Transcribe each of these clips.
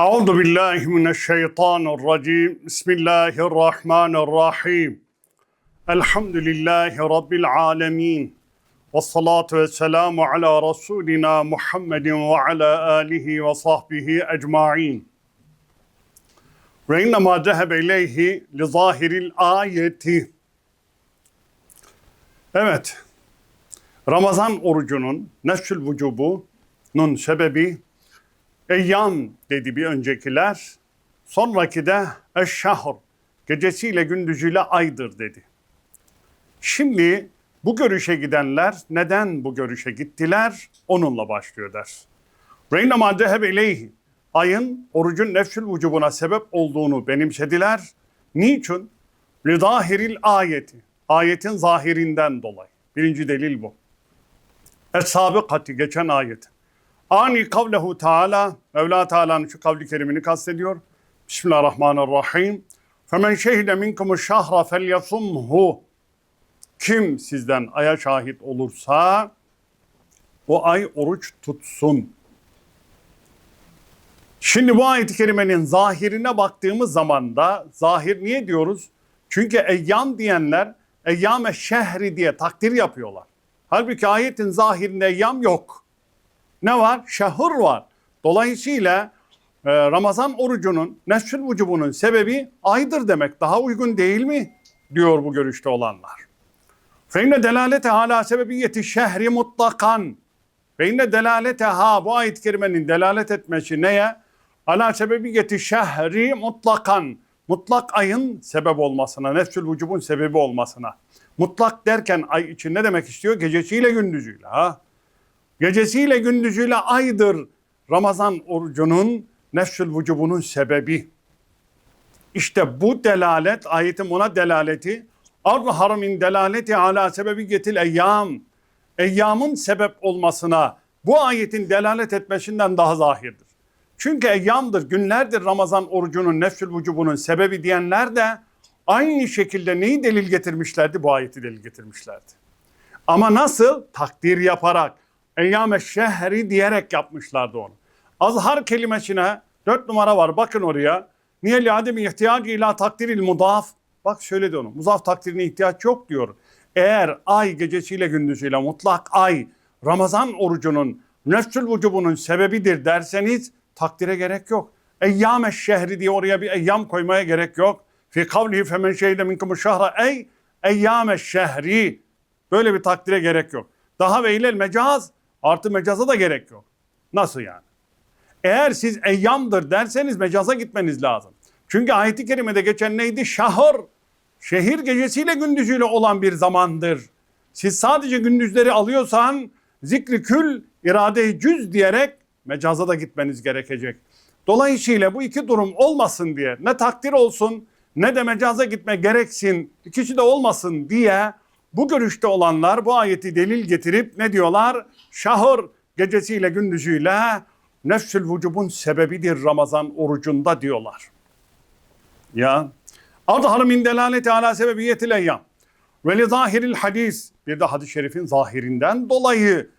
أعوذ بالله من الشيطان الرجيم بسم الله الرحمن الرحيم الحمد لله رب العالمين والصلاة والسلام على رسولنا محمد وعلى آله وصحبه أجمعين وإنما ذهب إليه لظاهر الآية Evet, Ramazan orucunun nesül vücubunun sebebi Eyyam dedi bir öncekiler. Sonraki de eşşahr. Gecesiyle gündüzüyle aydır dedi. Şimdi bu görüşe gidenler neden bu görüşe gittiler? Onunla başlıyor ders. Reynama deheb ileyhi. Ayın orucun nefsül vücubuna sebep olduğunu benimsediler. Niçin? Lidahiril ayeti. Ayetin zahirinden dolayı. Birinci delil bu. Es-sabıkati geçen ayet. Ani kavlehu Teala, Mevla Teala'nın şu kavli kerimini kastediyor. Bismillahirrahmanirrahim. Femen şehide minkumu şahra felyasumhu. Kim sizden aya şahit olursa o ay oruç tutsun. Şimdi bu ayet-i kerimenin zahirine baktığımız zaman da zahir niye diyoruz? Çünkü eyyam diyenler eyyame şehri diye takdir yapıyorlar. Halbuki ayetin zahirinde eyyam yok. Ne var? Şahır var. Dolayısıyla e, Ramazan orucunun nesfül vücubunun sebebi aydır demek. Daha uygun değil mi? Diyor bu görüşte olanlar. Feyne delalete hala sebebiyeti şehri mutlakan. Feyne delalete ha bu ayet-i kerimenin delalet etmesi neye? Ala sebebiyeti şehri mutlakan. Mutlak ayın sebep olmasına, nefsül vücubun sebebi olmasına. Mutlak derken ay için ne demek istiyor? Gecesiyle gündüzüyle. Ha? Gecesiyle gündüzüyle aydır Ramazan orucunun nefsül vücubunun sebebi. İşte bu delalet, ayetin buna delaleti, Azhar min delaleti ala sebebi getil eyyam. Eyyamın sebep olmasına bu ayetin delalet etmesinden daha zahirdir. Çünkü eyyamdır, günlerdir Ramazan orucunun nefsül vücubunun sebebi diyenler de aynı şekilde neyi delil getirmişlerdi? Bu ayeti delil getirmişlerdi. Ama nasıl? Takdir yaparak, eyyame şehri diyerek yapmışlardı onu. Azhar kelimesine dört numara var bakın oraya. Niye li ademi ihtiyacı ila takdiril mudaf. Bak söyledi onu. Muzaf takdirine ihtiyaç yok diyor. Eğer ay gecesiyle gündüzüyle mutlak ay Ramazan orucunun nefsül vücubunun sebebidir derseniz takdire gerek yok. Eyyame şehri diye oraya bir eyyam koymaya gerek yok. Fi kavlihi femen şehide minkumu şahra ey eyyame şehri. Böyle bir takdire gerek yok. Daha ve ilel mecaz artı mecaza da gerek yok. Nasıl yani? Eğer siz eyyamdır derseniz mecaza gitmeniz lazım. Çünkü ayet-i kerimede geçen neydi? Şahır. Şehir gecesiyle gündüzüyle olan bir zamandır. Siz sadece gündüzleri alıyorsan zikri kül irade-i cüz diyerek mecaza da gitmeniz gerekecek. Dolayısıyla bu iki durum olmasın diye ne takdir olsun ne de mecaza gitme gereksin ikisi de olmasın diye bu görüşte olanlar bu ayeti delil getirip ne diyorlar? Şahır gecesiyle gündüzüyle nefsül vücubun sebebidir Ramazan orucunda diyorlar. Ya adhar min delaleti ala sebebiyetil eyyam ve li zahiril hadis bir de hadis-i şerifin zahirinden dolayı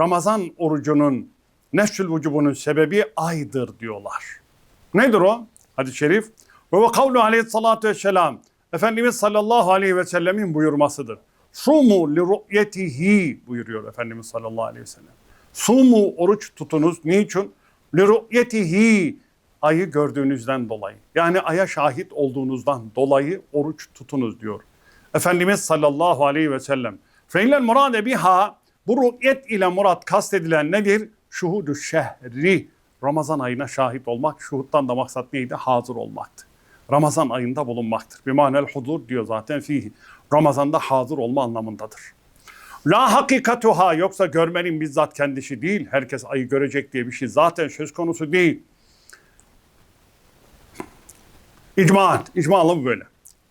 Ramazan orucunun nefsül vücubunun sebebi aydır diyorlar. Nedir o? Hadis-i şerif ve ve kavlu aleyhissalatu vesselam Efendimiz sallallahu aleyhi ve sellemin buyurmasıdır. Sumu li ru'yetihi buyuruyor Efendimiz sallallahu aleyhi ve sellem. Sumu oruç tutunuz. Niçin? Li ru'yetihi ayı gördüğünüzden dolayı. Yani aya şahit olduğunuzdan dolayı oruç tutunuz diyor. Efendimiz sallallahu aleyhi ve sellem. Fe'ilel murade biha bu ru'yet ile murat kastedilen nedir? Şuhudu şehri. Ramazan ayına şahit olmak. Şuhuttan da maksat neydi? Hazır olmaktı. Ramazan ayında bulunmaktır. Bir manel hudur diyor zaten fihi. Ramazan'da hazır olma anlamındadır. La hakikatuha yoksa görmenin bizzat kendisi değil. Herkes ayı görecek diye bir şey zaten söz konusu değil. İcmaat, icmalı böyle?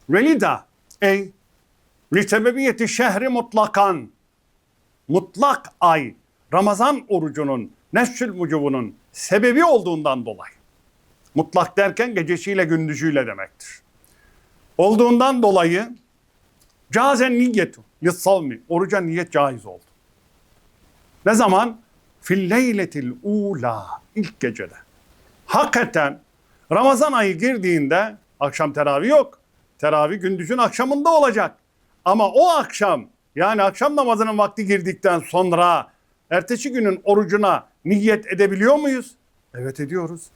Velida ey li sebebiyeti şehri mutlakan mutlak ay Ramazan orucunun nefsül vücubunun sebebi olduğundan dolayı. Mutlak derken gecesiyle gündüzüyle demektir. Olduğundan dolayı cazen niyetu lissavmi oruca niyet caiz oldu. Ne zaman? Fil leyletil ula ilk gecede. Hakikaten Ramazan ayı girdiğinde akşam teravih yok. Teravih gündüzün akşamında olacak. Ama o akşam yani akşam namazının vakti girdikten sonra ertesi günün orucuna niyet edebiliyor muyuz? Evet ediyoruz.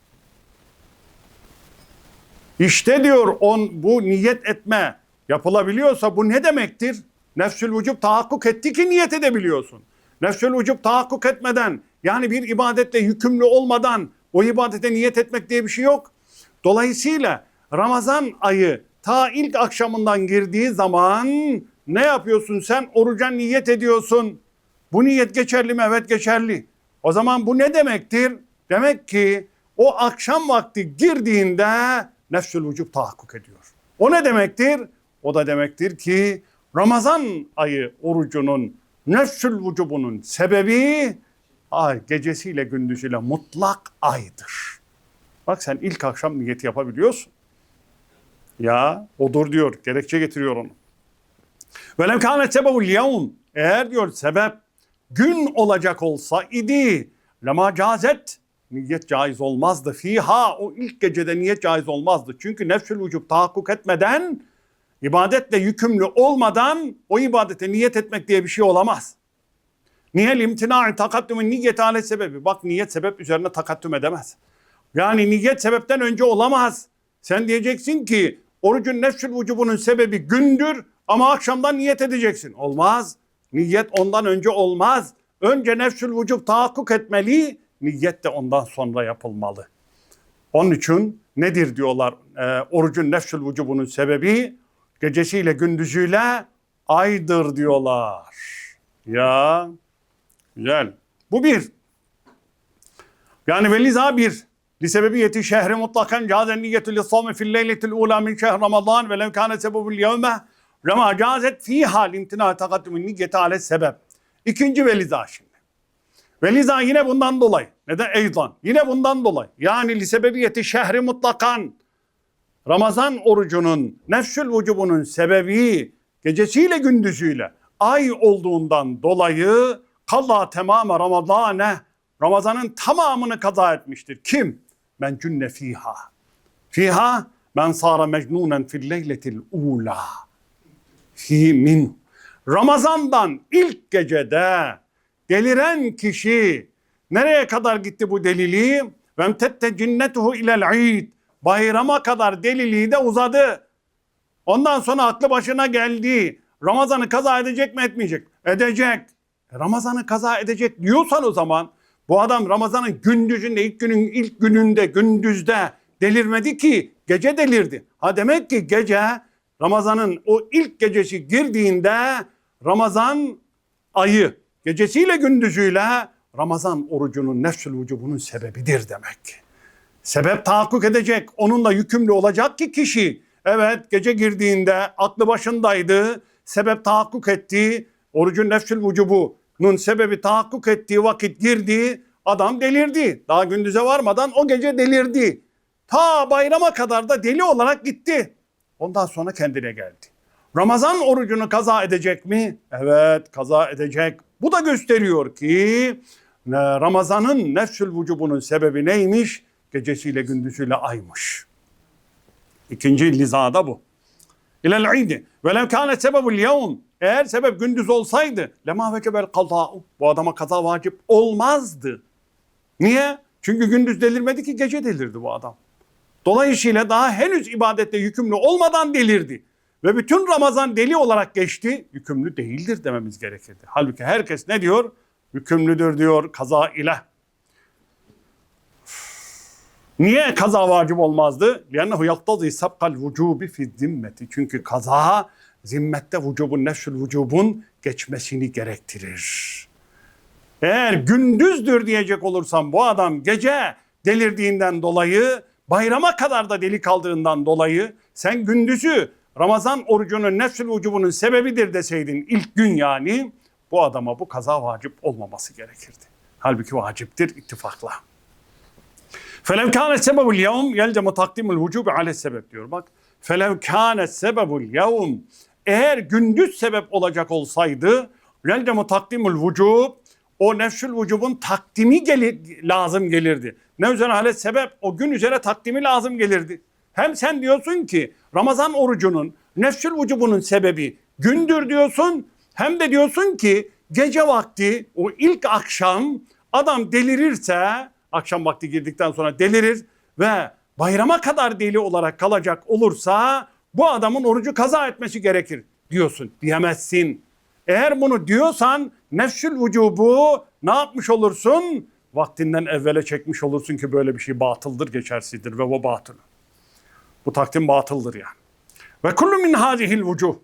İşte diyor on bu niyet etme yapılabiliyorsa bu ne demektir? Nefsül vücub tahakkuk etti ki niyet edebiliyorsun. Nefsül vücub tahakkuk etmeden yani bir ibadetle yükümlü olmadan o ibadete niyet etmek diye bir şey yok. Dolayısıyla Ramazan ayı ta ilk akşamından girdiği zaman ne yapıyorsun sen? Oruca niyet ediyorsun. Bu niyet geçerli mi? Evet geçerli. O zaman bu ne demektir? Demek ki o akşam vakti girdiğinde nefsül vücub tahakkuk ediyor. O ne demektir? O da demektir ki Ramazan ayı orucunun nefsül vücubunun sebebi ay gecesiyle gündüzüyle mutlak aydır. Bak sen ilk akşam niyeti yapabiliyorsun. Ya odur diyor. Gerekçe getiriyor onu. Velev kânet sebebul yevm. Eğer diyor sebep gün olacak olsa idi. Lema cazet. Niyet caiz olmazdı. Fiha o ilk gecede niyet caiz olmazdı. Çünkü nefsül vücub tahakkuk etmeden ibadetle yükümlü olmadan o ibadete niyet etmek diye bir şey olamaz. Niye limtina'i takaddümün niyet ale sebebi. Bak niyet sebep üzerine takaddüm edemez. Yani niyet sebepten önce olamaz. Sen diyeceksin ki orucun nefsül vücubunun sebebi gündür ama akşamdan niyet edeceksin. Olmaz. Niyet ondan önce olmaz. Önce nefsül vücub tahakkuk etmeli, niyet de ondan sonra yapılmalı. Onun için nedir diyorlar e, orucun nefsül vücubunun sebebi gecesiyle gündüzüyle aydır diyorlar. Ya güzel. Bu bir. Yani veliza bir. Lisebebiyeti şehri mutlakan cazen niyetü lissavmi fil leyletil ula min şehr ramazan ve levkâne sebebül yevme rema cazet fîhâ limtina takaddümün niyeti ale sebep. İkinci veliza şimdi. Veliza yine bundan dolayı. Neden? Eydan. Yine bundan dolayı. Yani lisebebiyeti şehri mutlakan. Ramazan orucunun nefsül vücubunun sebebi gecesiyle gündüzüyle ay olduğundan dolayı kalla temame Ramazane Ramazan'ın tamamını kaza etmiştir. Kim? Men cünne fiha. Fiha men sara mecnunen fil leyletil ula. Fi min. Ramazan'dan ilk gecede deliren kişi nereye kadar gitti bu deliliği? Ve tette cinnetuhu ilel id. Bayrama kadar deliliği de uzadı. Ondan sonra aklı başına geldi. Ramazan'ı kaza edecek mi etmeyecek? Edecek. E, Ramazan'ı kaza edecek diyorsan o zaman bu adam Ramazan'ın gündüzünde ilk günün ilk gününde gündüzde delirmedi ki gece delirdi. Ha demek ki gece Ramazan'ın o ilk gecesi girdiğinde Ramazan ayı gecesiyle gündüzüyle Ramazan orucunun nefsül vücubunun sebebidir demek. Sebep tahakkuk edecek, onunla yükümlü olacak ki kişi. Evet gece girdiğinde aklı başındaydı, sebep tahakkuk etti, orucun nefsül vücubunun sebebi tahakkuk ettiği vakit girdi, adam delirdi. Daha gündüze varmadan o gece delirdi. Ta bayrama kadar da deli olarak gitti. Ondan sonra kendine geldi. Ramazan orucunu kaza edecek mi? Evet kaza edecek. Bu da gösteriyor ki e, Ramazan'ın nefsül vücubunun sebebi neymiş? Gecesiyle gündüzüyle aymış. İkinci lizada bu. İlel idi. Ve lev kâne sebebul yevm. Eğer sebep gündüz olsaydı lema vekebel kazâ'u. Bu adama kaza vacip olmazdı. Niye? Çünkü gündüz delirmedi ki gece delirdi bu adam. Dolayısıyla daha henüz ibadette yükümlü olmadan delirdi Ve bütün Ramazan deli olarak geçti. Yükümlü değildir dememiz gerekirdi. Halbuki herkes ne diyor? Yükümlüdür diyor kaza ile. Niye kaza vacip olmazdı? لِيَنَّهُ يَقْتَضِي سَبْقَ الْوُجُوبِ فِي zimmeti. Çünkü kaza zimmette vücubun, nefsül vücubun geçmesini gerektirir. Eğer gündüzdür diyecek olursam bu adam gece delirdiğinden dolayı bayrama kadar da deli kaldığından dolayı sen gündüzü Ramazan orucunun nefsül vücubunun sebebidir deseydin ilk gün yani bu adama bu kaza vacip olmaması gerekirdi. Halbuki vaciptir ittifakla. Felev kâne sebebul yevm yelcemu takdimul vücubi ale sebep diyor bak. Felev kâne sebebul yevm eğer gündüz sebep olacak olsaydı yelcemu takdimul vücub o nefsül vücubun takdimi gelir, lazım gelirdi. Ne üzerine hale sebep o gün üzere takdimi lazım gelirdi. Hem sen diyorsun ki Ramazan orucunun nefsül vücubunun sebebi gündür diyorsun. Hem de diyorsun ki gece vakti o ilk akşam adam delirirse akşam vakti girdikten sonra delirir ve bayrama kadar deli olarak kalacak olursa bu adamın orucu kaza etmesi gerekir diyorsun. Diyemezsin. Eğer bunu diyorsan nefsül vücubu ne yapmış olursun? Vaktinden evvele çekmiş olursun ki böyle bir şey batıldır, geçersizdir ve o batıl. Bu takdim batıldır yani. Ve kullu min hazihil vucuh.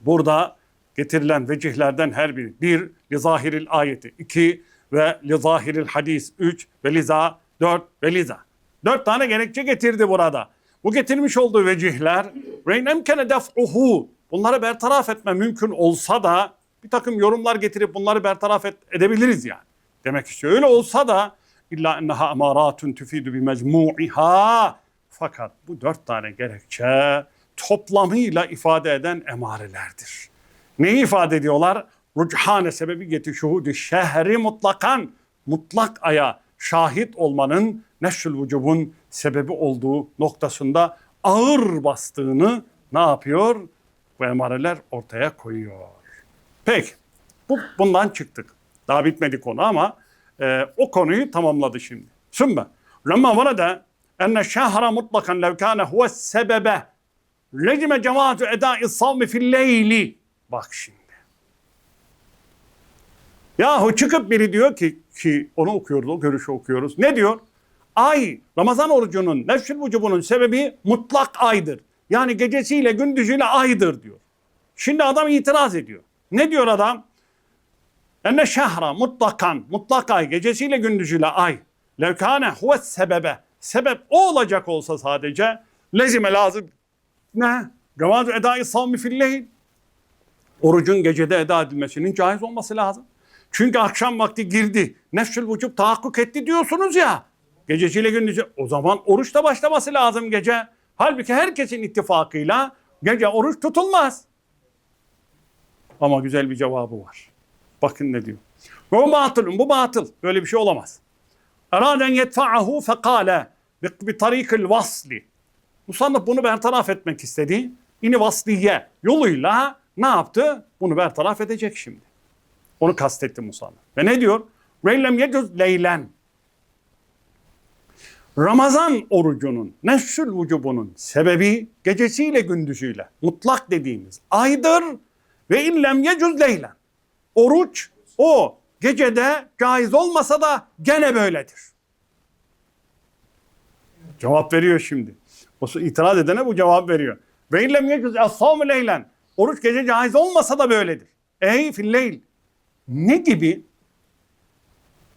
Burada getirilen vecihlerden her biri. Bir, li zahiril ayeti. iki ve li zahiril hadis. Üç ve liza. Dört ve liza. Dört tane gerekçe getirdi burada. Bu getirmiş olduğu vecihler reyn emkene def'uhu. Bunları bertaraf etme mümkün olsa da bir takım yorumlar getirip bunları bertaraf et, edebiliriz yani. Demek istiyor. Öyle olsa da illa enneha emaratun tüfidu bi mecmu'iha. Fakat bu dört tane gerekçe toplamıyla ifade eden emarelerdir. Neyi ifade ediyorlar? Ruchane sebebi geti şuhudu şehri mutlakan mutlak aya şahit olmanın neşrül vücubun sebebi olduğu noktasında ağır bastığını ne yapıyor? Bu emareler ortaya koyuyor. Peki bu, bundan çıktık. Daha bitmedi konu ama e, o konuyu tamamladı şimdi. Sümme lemma varada enne şehra mutlakan lev kâne sebebe lecime cemaatü edâi savmi fil leyli. Bak şimdi. Yahu çıkıp biri diyor ki ki onu okuyoruz, o görüşü okuyoruz. Ne diyor? Ay, Ramazan orucunun, nefsül vücubunun sebebi mutlak aydır. Yani gecesiyle gündüzüyle aydır diyor. Şimdi adam itiraz ediyor. Ne diyor adam? Enne şehra mutlakan, mutlak ay, gecesiyle gündüzüyle ay. Levkane huve sebebe. Sebep o olacak olsa sadece lezime lazım. Ne? Cevaz edai savmi filleyl. Orucun gecede eda edilmesinin caiz olması lazım. Çünkü akşam vakti girdi. Nefsül vücub tahakkuk etti diyorsunuz ya. Gecesiyle gündüzü. O zaman oruç da başlaması lazım gece. Halbuki herkesin ittifakıyla gece oruç tutulmaz. Ama güzel bir cevabı var. Bakın ne diyor. Bu batılın, bu batıl. Böyle bir şey olamaz. Eraden yetfa'ahu fekale bi tarikil vasli. Musannaf bunu bertaraf etmek istedi. İni vasliye yoluyla ne yaptı? Bunu bertaraf edecek şimdi. Onu kastetti Musannaf. Ve ne diyor? Reylem yecüz leylen. Ramazan orucunun, nefsül vücubunun sebebi gecesiyle gündüzüyle mutlak dediğimiz aydır ve illem yecüz leylen. Oruç o gecede caiz olmasa da gene böyledir. Cevap veriyor şimdi. O itiraz edene bu cevap veriyor. Ve illem yecüz es-savmu leylen. Oruç gece caiz olmasa da böyledir. Ey filleyl. Ne gibi?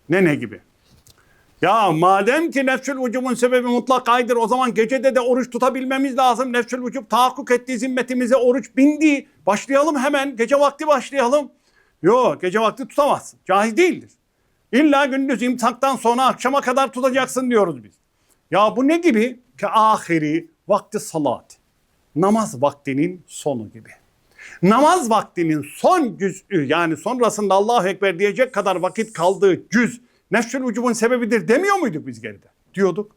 Ne ne gibi? Ya madem ki nefsül vücubun sebebi mutlak aydır o zaman gecede de oruç tutabilmemiz lazım. Nefsül vücub tahakkuk ettiği zimmetimize oruç bindi. Başlayalım hemen gece vakti başlayalım. Yok gece vakti tutamazsın. Caiz değildir. İlla gündüz imsaktan sonra akşama kadar tutacaksın diyoruz biz. Ya bu ne gibi? Ki ahiri vakti salat. Namaz vaktinin sonu gibi. Namaz vaktinin son cüz'ü yani sonrasında Allahu Ekber diyecek kadar vakit kaldığı cüz nefsül vücubun sebebidir demiyor muyduk biz geride? Diyorduk.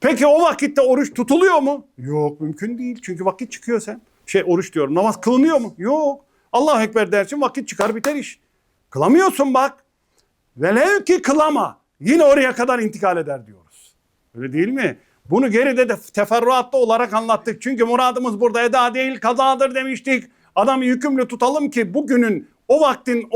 Peki o vakitte oruç tutuluyor mu? Yok mümkün değil. Çünkü vakit çıkıyor sen. Şey oruç diyorum. Namaz kılınıyor mu? Yok. Allahu Ekber dersin vakit çıkar biter iş. Kılamıyorsun bak. Velev ki kılama. Yine oraya kadar intikal eder diyoruz. Öyle değil mi? Bunu geride de teferruatlı olarak anlattık. Çünkü muradımız burada eda değil kazadır demiştik. Adamı yükümlü tutalım ki bugünün o vaktin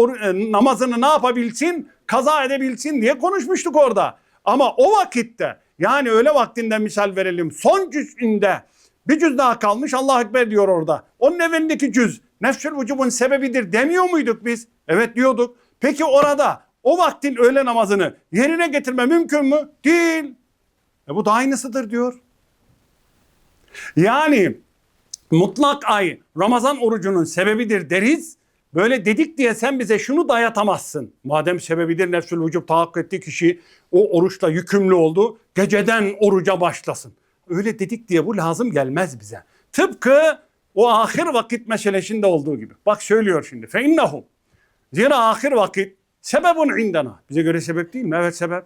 namazını ne yapabilsin? Kaza edebilsin diye konuşmuştuk orada. Ama o vakitte yani öğle vaktinde misal verelim son cüz'ünde bir cüz daha kalmış Allah Ekber diyor orada. Onun evindeki cüz nefsül vücubun sebebidir demiyor muyduk biz? Evet diyorduk. Peki orada o vaktin öğle namazını yerine getirme mümkün mü? Değil. E bu da aynısıdır diyor. Yani mutlak ay Ramazan orucunun sebebidir deriz. Böyle dedik diye sen bize şunu dayatamazsın. Madem sebebidir nefsül vücub tahakkuk ettiği kişi o oruçla yükümlü oldu. Geceden oruca başlasın. Öyle dedik diye bu lazım gelmez bize. Tıpkı o ahir vakit meselesinde olduğu gibi. Bak söylüyor şimdi. Fe innehum. Zira ahir vakit sebebun indena. Bize göre sebep değil mi? Evet sebep.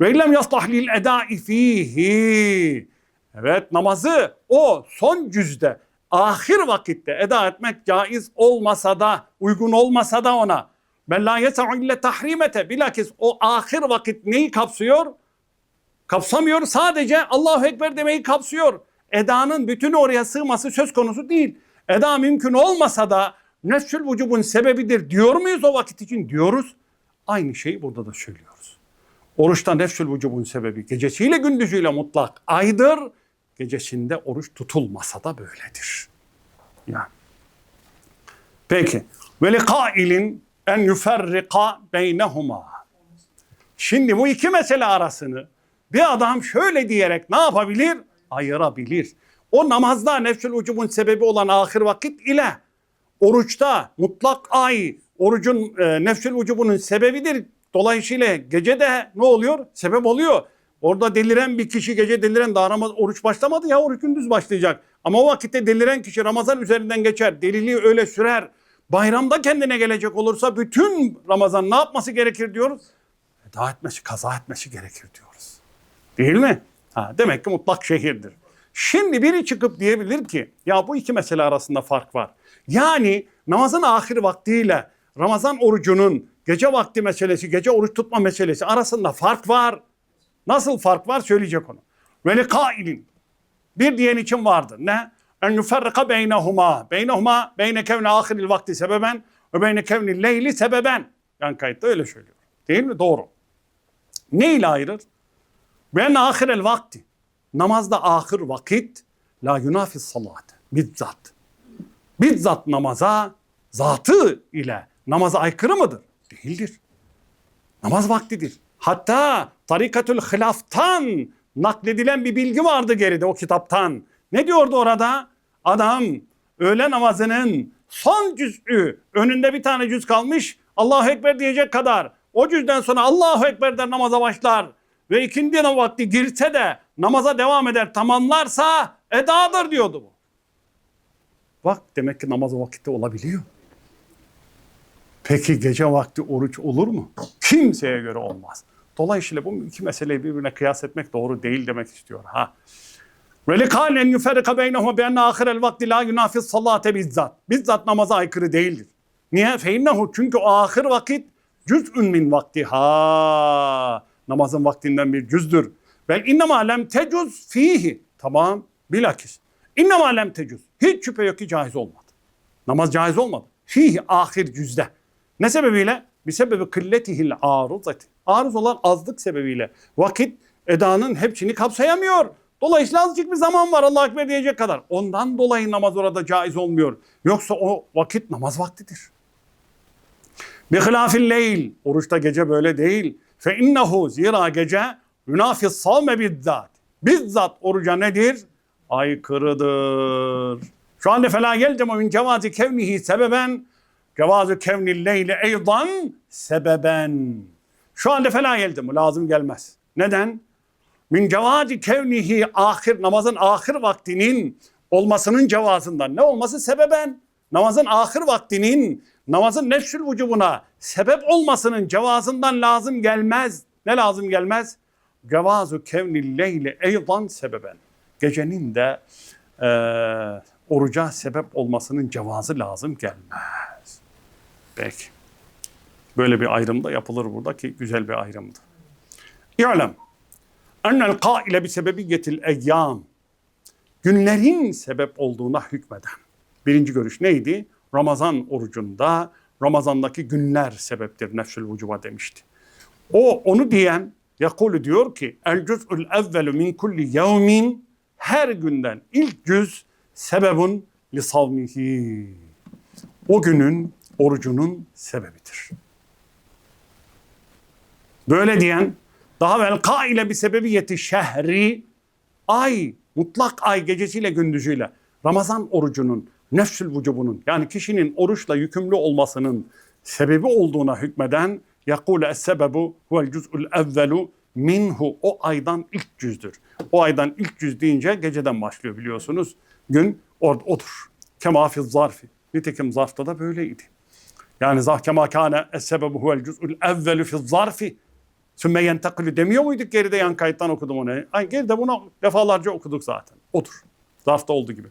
Ve illem yaslah lil edai fihi. Evet namazı o son cüzde ahir vakitte eda etmek caiz olmasa da uygun olmasa da ona ben la yes'u ille tahrimete bilakis o ahir vakit neyi kapsıyor? Kapsamıyor sadece Allahu Ekber demeyi kapsıyor. Edanın bütün oraya sığması söz konusu değil. Eda mümkün olmasa da nefsül vücubun sebebidir diyor muyuz o vakit için? Diyoruz. Aynı şeyi burada da söylüyoruz. Oruçta nefsül vücubun sebebi gecesiyle gündüzüyle mutlak aydır. Gecesinde oruç tutulmasa da böyledir. Yani. Peki. Ve li kailin en yuferrika beynehuma. Şimdi bu iki mesele arasını bir adam şöyle diyerek ne yapabilir? Ayırabilir. O namazda nefsül vücubun sebebi olan ahir vakit ile oruçta mutlak ay orucun e, nefsül vücubunun sebebidir. Dolayısıyla gece de ne oluyor? Sebep oluyor. Orada deliren bir kişi gece deliren daha Ramaz, oruç başlamadı ya oruç gündüz başlayacak. Ama o vakitte deliren kişi Ramazan üzerinden geçer. Deliliği öyle sürer. Bayramda kendine gelecek olursa bütün Ramazan ne yapması gerekir diyoruz? Eda etmesi, kaza etmesi gerekir diyoruz. Değil mi? Ha, demek ki mutlak şehirdir. Şimdi biri çıkıp diyebilir ki ya bu iki mesele arasında fark var. Yani namazın ahir vaktiyle Ramazan orucunun gece vakti meselesi, gece oruç tutma meselesi arasında fark var. Nasıl fark var söyleyecek onu. Ve li kailin. Bir diyen için vardır. Ne? En yuferrika beynehuma. Beynehuma beyne kevni ahiril vakti sebeben ve beyne kevni leyli sebeben. Yani kayıtta öyle söylüyor. Değil mi? Doğru. Ne ile ayırır? Ben ahirel vakti. Namazda ahir vakit la yunafi salat. Bizzat. Bizzat namaza zatı ile namaza aykırı mıdır? Değildir. Namaz vaktidir. Hatta Tarikatül Hilaf'tan nakledilen bir bilgi vardı geride o kitaptan. Ne diyordu orada? Adam öğle namazının son cüz'ü önünde bir tane cüz kalmış Allahu Ekber diyecek kadar. O cüzden sonra Allahu Ekber der namaza başlar. Ve ikindi vakti girse de namaza devam eder tamamlarsa edadır diyordu bu. Bak demek ki namaz vakitte olabiliyor. Peki gece vakti oruç olur mu? Kimseye göre olmaz. Dolayısıyla bu iki meseleyi birbirine kıyas etmek doğru değil demek istiyor. Ha. Ve likâlen en yuferrika beynehuma bi enne ahirel vakti la yunafiz salate bizzat. Bizzat namaza aykırı değildir. Niye? Fe innehu çünkü o ahir vakit cüz'ün min vaktiha. Namazın vaktinden bir cüzdür. Bel innema lem tecuz fihi. Tamam. Bilakis. İnnema lem tecuz. Hiç şüphe yok ki caiz olmadı. Namaz caiz olmadı. Fihi ahir cüzde. Ne sebebiyle? Bir sebebi kılletihil aruzati. Aruz olan azlık sebebiyle. Vakit edanın hepsini kapsayamıyor. Dolayısıyla azıcık bir zaman var Allah Ekber diyecek kadar. Ondan dolayı namaz orada caiz olmuyor. Yoksa o vakit namaz vaktidir. Bi hilafil leyl. Oruçta gece böyle değil. Fe innehu zira gece yunafis savme bizzat. Bizzat oruca nedir? Aykırıdır. Şu anda fela geldim min cevazi kevnihi sebeben Cevazı kevnil leyle eydan sebeben. Şu anda fela geldim. Lazım gelmez. Neden? Min cevazi kevnihi ahir namazın ahir vaktinin olmasının cevazından. Ne olması? Sebeben. Namazın ahir vaktinin namazın nefsül vücubuna sebep olmasının cevazından lazım gelmez. Ne lazım gelmez? Cevazu kevnil leyle sebeben. Gecenin de e, oruca sebep olmasının cevazı lazım gelmez. Peki. Böyle bir ayrım da yapılır burada ki güzel bir ayrımdı. İ'lem ennel kaile bi sebebiyetil eyyam günlerin sebep olduğuna hükmeden. Birinci görüş neydi? Ramazan orucunda Ramazandaki günler sebeptir nefsül vücuba demişti. O onu diyen Yakulu diyor ki el cüz'ül evvelu min kulli yevmin her günden ilk cüz sebebun li savmihi. O günün orucunun sebebidir. Böyle diyen daha vel kaile bir sebebiyeti şehri ay mutlak ay gecesiyle gündüzüyle Ramazan orucunun nefsül vücubunun yani kişinin oruçla yükümlü olmasının sebebi olduğuna hükmeden yakule es sebebu huvel cüz'ül evvelu minhu o aydan ilk cüzdür. O aydan ilk cüz deyince geceden başlıyor biliyorsunuz. Gün or odur. Kemafiz zarfi. Nitekim zarfta da böyleydi. Yani zah kema kâne es-sebebu huvel cüz'ül evvelü fi zarfi. Sümme yentakülü demiyor muyduk geride yan kayıttan okudum onu. Ay, geride bunu defalarca okuduk zaten. Odur. Zarfta olduğu gibi.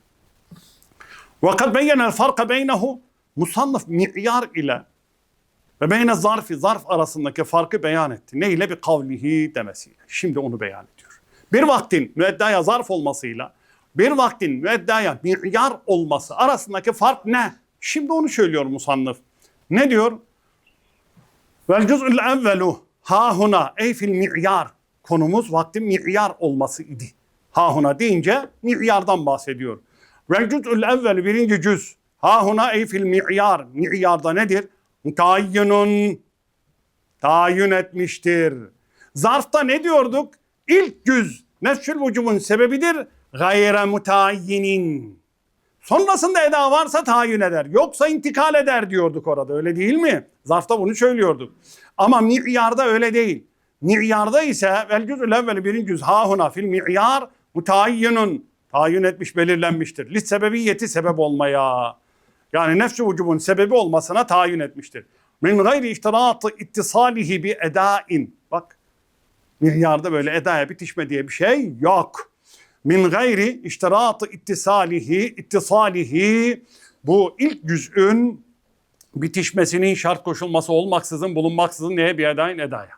Kad beyyenel farka beynehu musannif mi'yar ile ve beyne zarfi zarf arasındaki farkı beyan etti. Ne ile bir kavlihi demesiyle. Şimdi onu beyan ediyor. Bir vaktin müeddaya zarf olmasıyla bir vaktin müeddaya mi'yar olması arasındaki fark ne? Şimdi onu söylüyor musannif. Ne diyor? Vel cüz'ül evvelu ha huna ey fil mi'yar. Konumuz vaktin mi'yar olması idi. Ha huna deyince mi'yardan bahsediyor. Vel cüz'ül evvelu birinci cüz. Ha huna ey fil mi'yar. Mi'yarda nedir? Mutayyinun. Tayin etmiştir. Zarfta ne diyorduk? İlk cüz nefsül vücubun sebebidir. Gayre mutayyinin. Sonrasında eda varsa tayin eder. Yoksa intikal eder diyorduk orada öyle değil mi? Zarfta bunu söylüyorduk. Ama mi'yarda öyle değil. Mi'yarda ise vel cüz'ül evveli birinci cüz hahuna fil mi'yar mutayyinun. Tayin etmiş belirlenmiştir. Lis sebebiyeti sebep olmaya. Yani nefs-i vücubun sebebi olmasına tayin etmiştir. Min gayri ihtiratı ittisalihi bi edain. Bak milyarda böyle edaya bitişme diye bir şey yok. Min gayri iştiratı ittisalihi, ittisalihi bu ilk cüz'ün bitişmesinin şart koşulması olmaksızın bulunmaksızın neye bir edain edaya.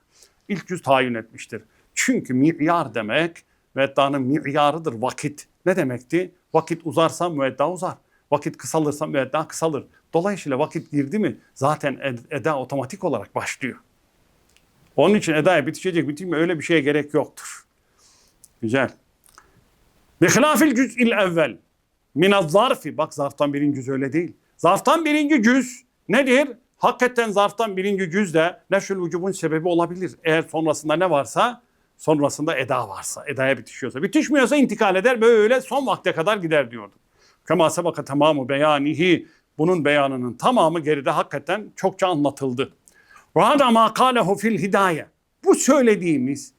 İlk cüz tayin etmiştir. Çünkü mi'yar demek müeddanın mi'yarıdır vakit. Ne demekti? Vakit uzarsa müedda uzar. Vakit kısalırsa müedda kısalır. Dolayısıyla vakit girdi mi zaten ed- eda otomatik olarak başlıyor. Onun için edaya bitişecek bitirme öyle bir şeye gerek yoktur. Güzel. Bihilafil cüz'il evvel. Minaz zarfi. Bak zarftan birinci cüz öyle değil. Zarftan birinci cüz nedir? Hakikaten zarftan birinci cüz de neşül vücubun sebebi olabilir. Eğer sonrasında ne varsa, sonrasında eda varsa, edaya bitişiyorsa. Bitişmiyorsa intikal eder böyle son vakte kadar gider diyordum. Kema sebaka tamamı beyanihi. Bunun beyanının tamamı geride hakikaten çokça anlatıldı. Ve hada ma kâlehu fil hidaye. Bu söylediğimiz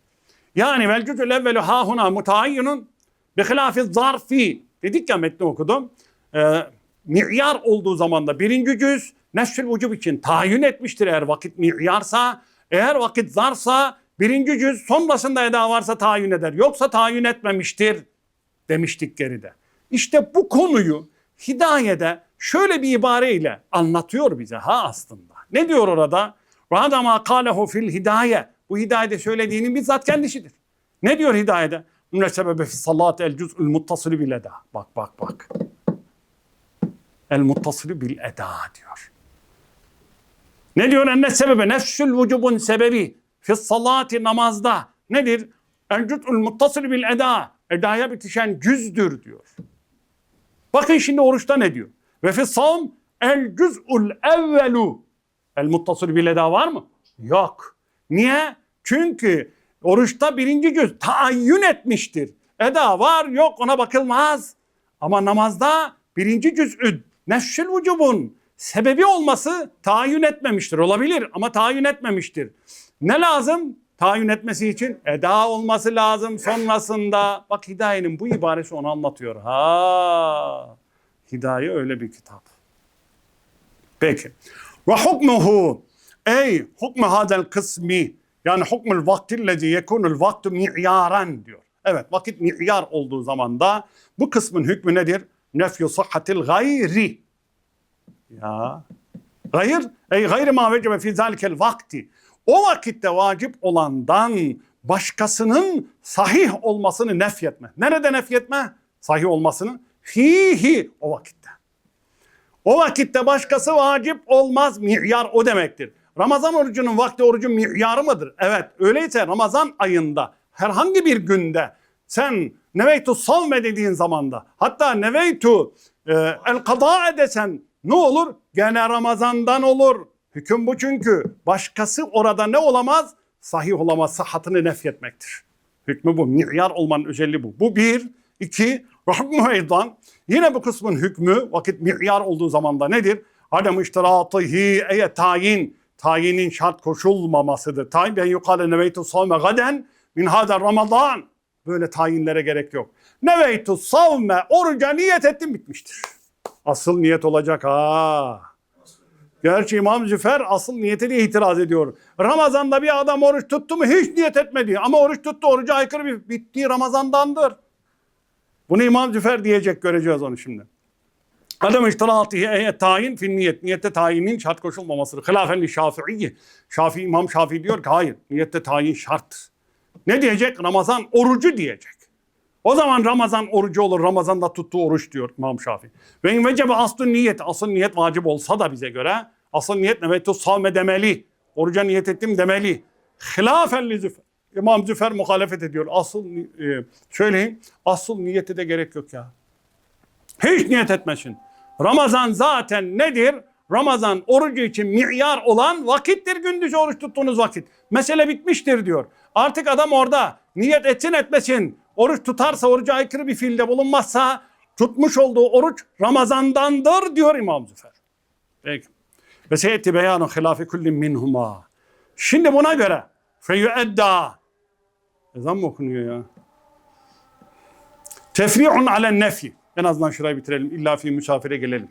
yani vel cüzül evvelu hahuna mutayyinun bi hilafi zarfi dedik ya metni okudum. Ee, mi'yar olduğu zaman da birinci cüz nefsül vücub için tayin etmiştir eğer vakit mi'yarsa. Eğer vakit zarsa birinci cüz sonrasında eda varsa tayin eder. Yoksa tayin etmemiştir demiştik geride. İşte bu konuyu hidayede şöyle bir ibareyle anlatıyor bize ha aslında. Ne diyor orada? Rada ma kâlehu fil hidaye. Bu hidayede söylediğinin bizzat kendisidir. Ne diyor hidayede? Ne sebebe fi salat el cüz'ül muttasili bil eda. Bak bak bak. El muttasili bil eda diyor. Ne diyor? Enne sebebe nefsül vücubun sebebi fi salati namazda. Nedir? El cüz'ül muttasili bil eda. Edaya bitişen cüzdür diyor. Bakın şimdi oruçta ne diyor? Ve fi savm el cüz'ül evvelu. El muttasıl bil eda var mı? Yok. Niye? Çünkü oruçta birinci cüz tayin etmiştir. Eda var yok ona bakılmaz. Ama namazda birinci cüz'ün nefşül vücubun sebebi olması tayin etmemiştir. Olabilir ama tayin etmemiştir. Ne lazım? Tayin etmesi için eda olması lazım sonrasında. Bak Hidaye'nin bu ibaresi onu anlatıyor. Ha, Hidaye öyle bir kitap. Peki. Ve hukmuhu ey hukmu hadel kısmi yani hukmul vaktillezi yekunul vaktu mi'yaran diyor. Evet vakit mi'yar olduğu zaman da bu kısmın hükmü nedir? Nefyu sıhhatil gayri. Ya gayr ey gayri ma vecebe fi zalikel vakti. O vakitte vacip olandan başkasının sahih olmasını nefyetme. Nerede nefyetme? Sahih olmasını fihi o vakitte. O vakitte başkası vacip olmaz. Mi'yar o demektir. Ramazan orucunun vakti orucun mi'yarı mıdır? Evet. Öyleyse Ramazan ayında herhangi bir günde sen neveytu savme dediğin zamanda hatta neveytu e, el kada desen ne olur? Gene Ramazan'dan olur. Hüküm bu çünkü. Başkası orada ne olamaz? Sahih olamaz. Sıhhatını nefyetmektir. Hükmü bu. Mi'yar olmanın özelliği bu. Bu bir. iki Rahmu eydan. Yine bu kısmın hükmü vakit mi'yar olduğu zaman da nedir? Adem iştiratihi eye tayin. Tayinin şart koşulmamasıdır. Tayin ben yukale neveytu savme gaden min hada ramazan. Böyle tayinlere gerek yok. Neveytu savme oruca niyet ettim bitmiştir. Asıl niyet olacak ha. Gerçi İmam Züfer asıl niyete de itiraz ediyor. Ramazan'da bir adam oruç tuttu mu hiç niyet etmedi. Ama oruç tuttu oruca aykırı bir bittiği Ramazan'dandır. Bunu İmam Züfer diyecek göreceğiz onu şimdi. Adam iştiratihi e tayin fin niyet. Niyette tayinin şart koşulmamasıdır. Hilafen li şafii. Şafii İmam Şafii diyor ki hayır. Niyette tayin şart. Ne diyecek? Ramazan orucu diyecek. O zaman Ramazan orucu olur. Ramazan'da tuttuğu oruç diyor İmam Şafii. Ve in vecebe aslı niyet. Asıl niyet vacip olsa da bize göre asıl niyet nevetü savme demeli. Oruca niyet ettim demeli. Hilafen li züfer. İmam Züfer muhalefet ediyor. Asıl e, söyleyeyim. Asıl niyete de gerek yok ya. Hiç niyet etmesin. Ramazan zaten nedir? Ramazan orucu için mi'yar olan vakittir gündüz oruç tuttuğunuz vakit. Mesele bitmiştir diyor. Artık adam orada niyet etsin etmesin. Oruç tutarsa oruca aykırı bir fiilde bulunmazsa tutmuş olduğu oruç Ramazandandır diyor İmam Züfer. Peki. Ve seyeti beyanu hilafi kullin minhuma. Şimdi buna göre feyüedda. Ezan mı okunuyor ya? Tefri'un alen nefi. En azından şurayı bitirelim. İlla fi misafire gelelim.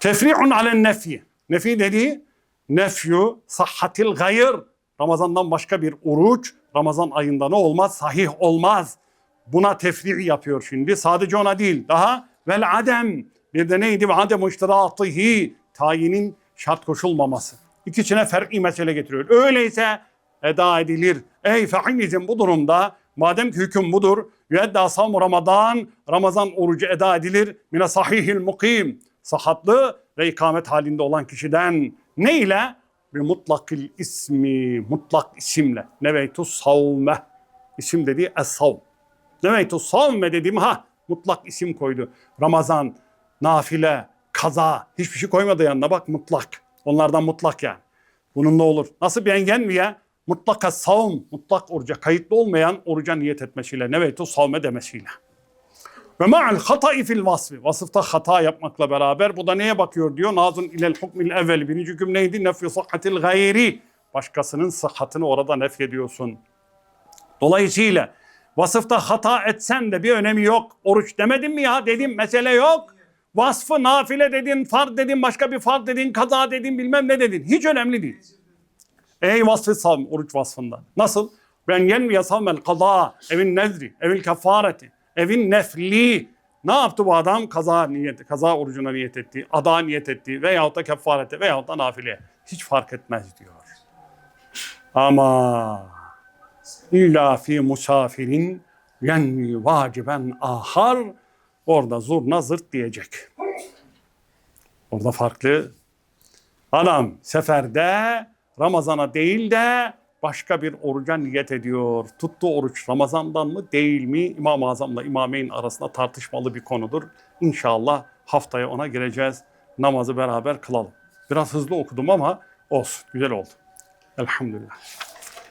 Tefri'un alen nefi. Nefi dediği nefyu sahhatil gayr. Ramazandan başka bir oruç Ramazan ayında ne olmaz? Sahih olmaz. Buna tefri yapıyor şimdi. Sadece ona değil. Daha vel adem. Bir de neydi? Ve adem iştiratihi. Tayinin şart koşulmaması. İkisine fer'i mesele getiriyor. Öyleyse eda edilir. Ey fe'inizm bu durumda madem ki hüküm budur. Yüedda savmu Ramazan. Ramazan orucu eda edilir. Mine sahihil mukim. Sahatlı ve ikamet halinde olan kişiden ne ile? Bir mutlakil ismi, mutlak isimle. Neveytu savme. İsim dediği es-savm. Neveytu savme dediğim ha mutlak isim koydu. Ramazan, nafile, kaza hiçbir şey koymadı yanına bak mutlak. Onlardan mutlak yani. Bunun ne olur? Nasıl bir engen mi ya? Mutlaka savm, mutlak oruca kayıtlı olmayan oruca niyet etmesiyle, neveytu savme demesiyle. Ve ma'al hata'i fil vasfi. Vasıfta hata yapmakla beraber bu da neye bakıyor diyor. Nazun ilel hukmil evvel. Birinci hüküm neydi? Nefyu sıhhatil gayri. Başkasının sıhhatını orada nef ediyorsun. Dolayısıyla vasıfta hata etsen de bir önemi yok. Oruç demedim mi ya? Dedim mesele yok. Vasfı nafile dedin, fard dedin, başka bir fard dedin, kaza dedin, bilmem ne dedin. Hiç önemli değil. Ey vasfı savm, oruç vasfında. Nasıl? Ben yenmiye savmel kaza, evin nezri, evin kefareti, evin nefli. Ne yaptı bu adam? Kaza niyeti, kaza orucuna niyet etti, ada niyet etti veyahut da kefarete veyahut da nafile. Hiç fark etmez diyor. Ama illa fi musafirin yenmi vaciben ahar orada zurna zırt diyecek. Orada farklı. Adam seferde Ramazana değil de başka bir oruca niyet ediyor. Tuttuğu oruç Ramazan'dan mı değil mi? İmam-ı Azam'la İmameyn arasında tartışmalı bir konudur. İnşallah haftaya ona gireceğiz. Namazı beraber kılalım. Biraz hızlı okudum ama olsun. Güzel oldu. Elhamdülillah.